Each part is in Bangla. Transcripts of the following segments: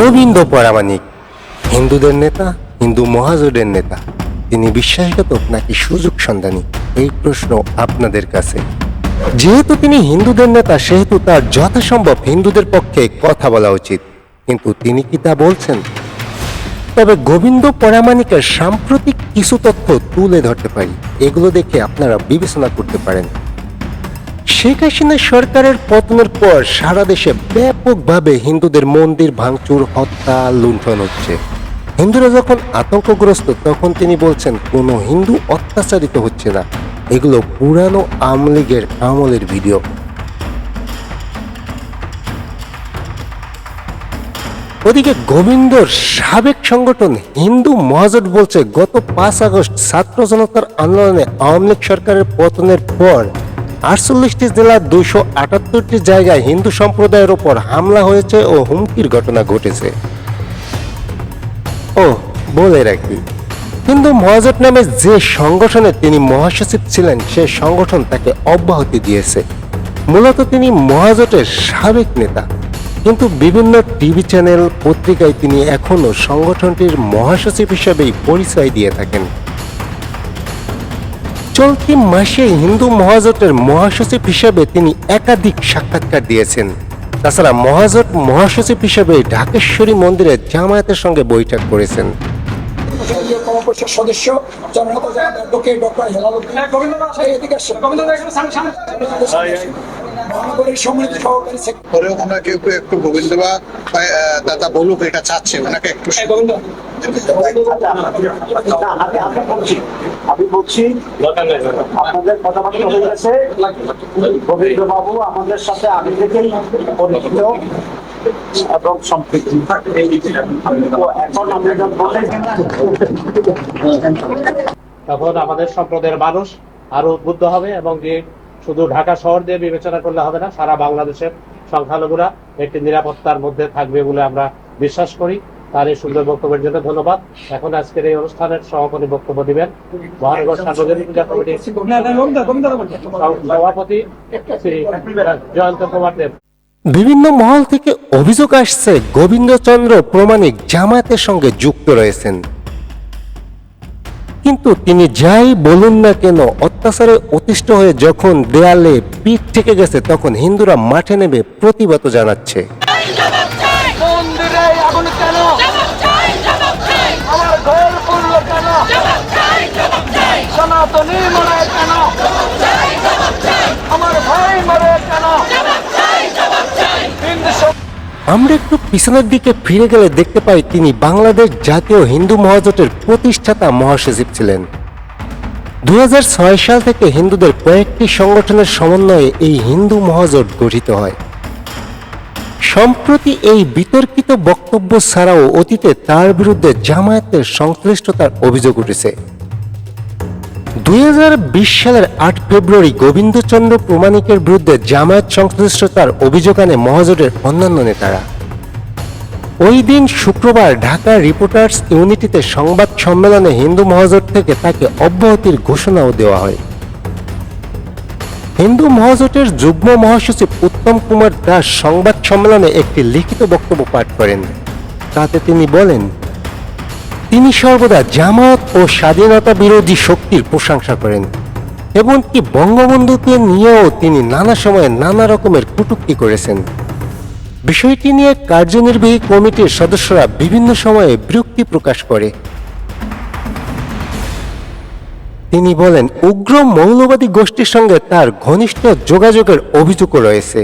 গোবিন্দ পরামানিক হিন্দুদের নেতা, হিন্দু মহাজোটের নেতা। তিনি বিশ্বাসঘাতক নাকি সুযোগ সন্ধানী? এই প্রশ্ন আপনাদের কাছে। যেহেতু তিনি হিন্দুদের নেতা, সেহেতু তার যথাসম্ভব হিন্দুদের পক্ষে কথা বলা উচিত। কিন্তু তিনি কি তা বলছেন? তবে গোবিন্দ পরামানিকের সাম্প্রতিক কিছু তথ্য তুলে ধরতে পারি। এগুলো দেখে আপনারা বিবেচনা করতে পারেন। শেখ হাসিনা সরকারের পতনের পর সারা দেশে ব্যাপকভাবে হিন্দুদের মন্দির ভাঙচুর, হত্যা, লুণ্ঠন হচ্ছে। হিন্দুরা যখন আতঙ্কগ্রস্ত, তখন তিনি বলছেন, কোনো হিন্দু অত্যাচারিত হচ্ছে না। এগুলো পুরানো আমলিগের আমলের ভিডিও। ওদিকে গোবিন্দর সাবেক সংগঠন হিন্দু মহাজোট বলছে, গত পাঁচ আগস্ট ছাত্র জনতার আন্দোলনে আওয়ামী লীগ সরকারের পতনের পর আটচল্লিশটি জেলার দুইশো আটাত্তরটি জায়গায় হিন্দু সম্প্রদায়ের ওপর হামলা হয়েছে ও হুমকির ঘটনা ঘটেছে। ও, বলে রাখি হিন্দু মহাজোট নামে যে সংগঠনে তিনি মহাসচিব ছিলেন, সে সংগঠন তাকে অব্যাহতি দিয়েছে। মূলত তিনি মহাজোটের সাবেক নেতা। কিন্তু বিভিন্ন টিভি চ্যানেল পত্রিকায় তিনি এখনও সংগঠনটির মহাসচিব হিসেবেই পরিচয় দিয়ে থাকেন। চলতি মাসে হিন্দু মহাজোটের মহাসচিব হিসেবে তিনি একাধিক সাক্ষাৎকার দিয়েছেন। তাছাড়া মহাজোট মহাসচিব হিসেবে ঢাকেশ্বরী মন্দিরে জামায়াতের সঙ্গে বৈঠক করেছেন। সদস্য ডক্টর মহানগরীর সম্মানিত সহকারী ওনাকে একটু গোবিন্দ বা দাদা বলুক এটা চাচ্ছে। ওনাকে একটু আমি আমি বলছি আপনাদের কথাবার্তা হয়ে গেছে। গোবিন্দ বাবু আমাদের সাথে আগে থেকেই পরিচিত এবং সম্পৃক্ত। এখন আমরা বলে তখন আমাদের সম্প্রদায়ের মানুষ আরও উদ্বুদ্ধ হবে এবং যে শুধু ঢাকা শহর দিয়ে বিবেচনা করলে হবে না সারা বাংলাদেশের সংখ্যালঘুরা একটি নিরাপত্তার মধ্যে থাকবে বলে আমরা বিশ্বাস করি। তার এই সুন্দর বক্তব্যের জন্য ধন্যবাদ। এখন আজকের এই অনুষ্ঠানের সভাপতি বক্তব্য দিবেন মহানগর সার্বজনীন পূজা কমিটির সভাপতি শ্রী জয়ন্ত কুমার দেব। বিভিন্ন মহল থেকে অভিযোগ আসছে গোবিন্দচন্দ্র প্রমাণিক জামায়াতের সঙ্গে যুক্ত রয়েছেন। কিন্তু তিনি যাই বলুন না কেন, অত্যাচারে অতিষ্ঠ হয়ে যখন দেয়ালে পিঠ থেকে গেছে, তখন হিন্দুরা মাঠে নেমে প্রতিবাদ জানাচ্ছে। সনাতনী মরে কেন আমার ভাই মরে কেন হিন্দু সম- আমরা একটু পিছনের দিকে ফিরে গেলে দেখতে পাই তিনি বাংলাদেশ জাতীয় হিন্দু মহাজোটের প্রতিষ্ঠাতা মহাসচিব ছিলেন। দু হাজার ছয় সাল থেকে হিন্দুদের কয়েকটি সংগঠনের সমন্বয়ে এই হিন্দু মহাজোট গঠিত হয়। সম্প্রতি এই বিতর্কিত বক্তব্য ছাড়াও অতীতে তার বিরুদ্ধে জামায়াতের সংশ্লিষ্টতার অভিযোগ উঠেছে। দুই হাজার বিশ সালের আট ফেব্রুয়ারি গোবিন্দচন্দ্র প্রমাণিকের বিরুদ্ধে জামায়াত সংশ্লিষ্টতার অভিযোগ আনে মহাজোটের অন্যান্য নেতারা। ওই দিন শুক্রবার ঢাকা রিপোর্টার্স ইউনিটিতে সংবাদ সম্মেলনে হিন্দু মহাজোট থেকে তাকে অব্যাহতির ঘোষণাও দেওয়া হয়। হিন্দু মহাজোটের যুগ্ম মহাসচিব উত্তম কুমার দাস সংবাদ সম্মেলনে একটি লিখিত বক্তব্য পাঠ করেন। তাতে তিনি বলেন তিনি সর্বদা জামায়াত ও স্বাধীনতা বিরোধী শক্তির প্রশংসা করেন এমনকি বঙ্গবন্ধুকে নিয়েও তিনি নানা সময়ে নানা রকমের কটূক্তি করেছেন। বিষয়টি নিয়ে কার্যনির্বাহী কমিটির সদস্যরা বিভিন্ন সময়ে বিরক্তি প্রকাশ করে। তিনি বলেন, উগ্র মৌলবাদী গোষ্ঠীর সঙ্গে তার ঘনিষ্ঠ যোগাযোগের অভিযোগও রয়েছে।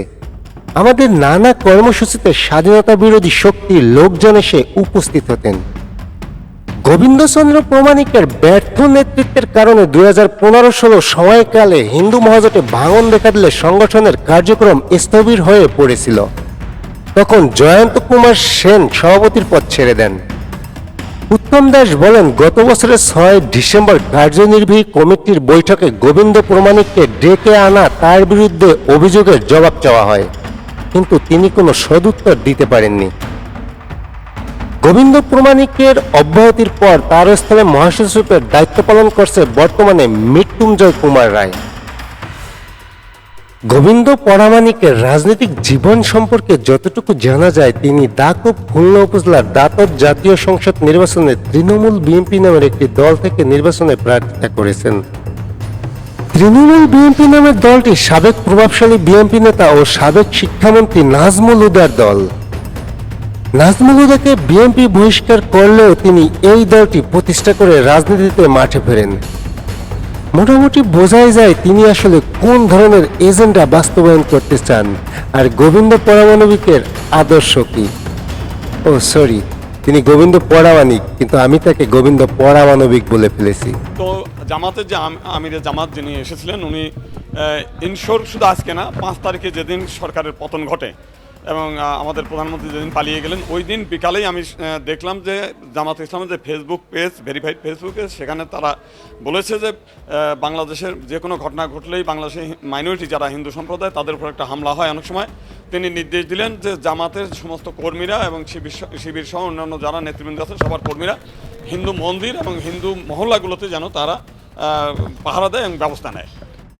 আমাদের নানা কর্মসূচিতে স্বাধীনতা বিরোধী শক্তির লোকজন এসে উপস্থিত হতেন। গোবিন্দচন্দ্র প্রমাণিকের ব্যর্থ নেতৃত্বের কারণে দুই হাজার পনেরো ষোলো সময়কালে হিন্দু মহাজোটে ভাঙন দেখা দিলে সংগঠনের কার্যক্রম স্থবির হয়ে পড়েছিল। তখন জয়ন্ত কুমার সেন সভাপতির পদ ছেড়ে দেন। উত্তম দাস বলেন, গত বছরের ছয় ডিসেম্বর কার্যনির্বাহী কমিটির বৈঠকে গোবিন্দ প্রমাণিককে ডেকে আনা তার বিরুদ্ধে অভিযোগের জবাব চাওয়া হয়। কিন্তু তিনি কোনো সদুত্তর দিতে পারেননি। গোবিন্দ প্রমাণিকের অব্যাহতির পর তার স্থলে মহাসচিবের দায়িত্ব পালন করছে বর্তমানে মৃত্যুঞ্জয় কুমার রায়। গোবিন্দ পরামানিকের রাজনৈতিক জীবন সম্পর্কে যতটুকু জানা যায়, তিনি ডাক ও খুলনা উপজেলার দাঁতব জাতীয় সংসদ নির্বাচনে তৃণমূল বিএনপি নামের একটি দল থেকে নির্বাচনে প্রার্থিতা করেছেন। তৃণমূল বিএনপি নামের দলটি সাবেক প্রভাবশালী বিএনপি নেতা ও সাবেক শিক্ষামন্ত্রী নাজমুল হুদার দল। নাজমুল হুদাকে বিএনপি বহিষ্কার করলেও তিনি এই দলটি প্রতিষ্ঠা করে রাজনীতিতে মাঠে ফেরেন। মোটামুটি বোঝাই যায় তিনি আসলে কোন ধরনের এজেন্ডা বাস্তবায়ন করতে চান আর গোবিন্দ পরামাণবিকের আদর্শ কি? ও, সরি, তিনি গোবিন্দ পরামাণিক, কিন্তু আমি তাকে গোবিন্দ পরামাণবিক বলে ফেলেছি। তো জামাতের যে আম- আমিরে জামাত যিনি এসেছিলেন, উনি ইনশোর শুধু আজকে না, পাঁচ তারিখে যেদিন সরকারের পতন ঘটে এবং আমাদের প্রধানমন্ত্রী যেদিন পালিয়ে গেলেন, ওই দিন বিকালেই আমি দেখলাম যে জামাত ইসলামের যে ফেসবুক পেজ ভেরিফাইড ফেসবুক সেখানে তারা বলেছে যে বাংলাদেশের যে কোনো ঘটনা ঘটলেই বাংলাদেশের মাইনরিটি যারা হিন্দু সম্প্রদায়, তাদের উপর একটা হামলা হয় অনেক সময়। তিনি নির্দেশ দিলেন যে জামাতের সমস্ত কর্মীরা এবং শিবির শিবির সহ অন্যান্য যারা নেতৃবৃন্দ আছে সবার কর্মীরা হিন্দু মন্দির এবং হিন্দু মহল্লাগুলোতে যেন তারা পাহারা দেয় এবং ব্যবস্থা নেয়।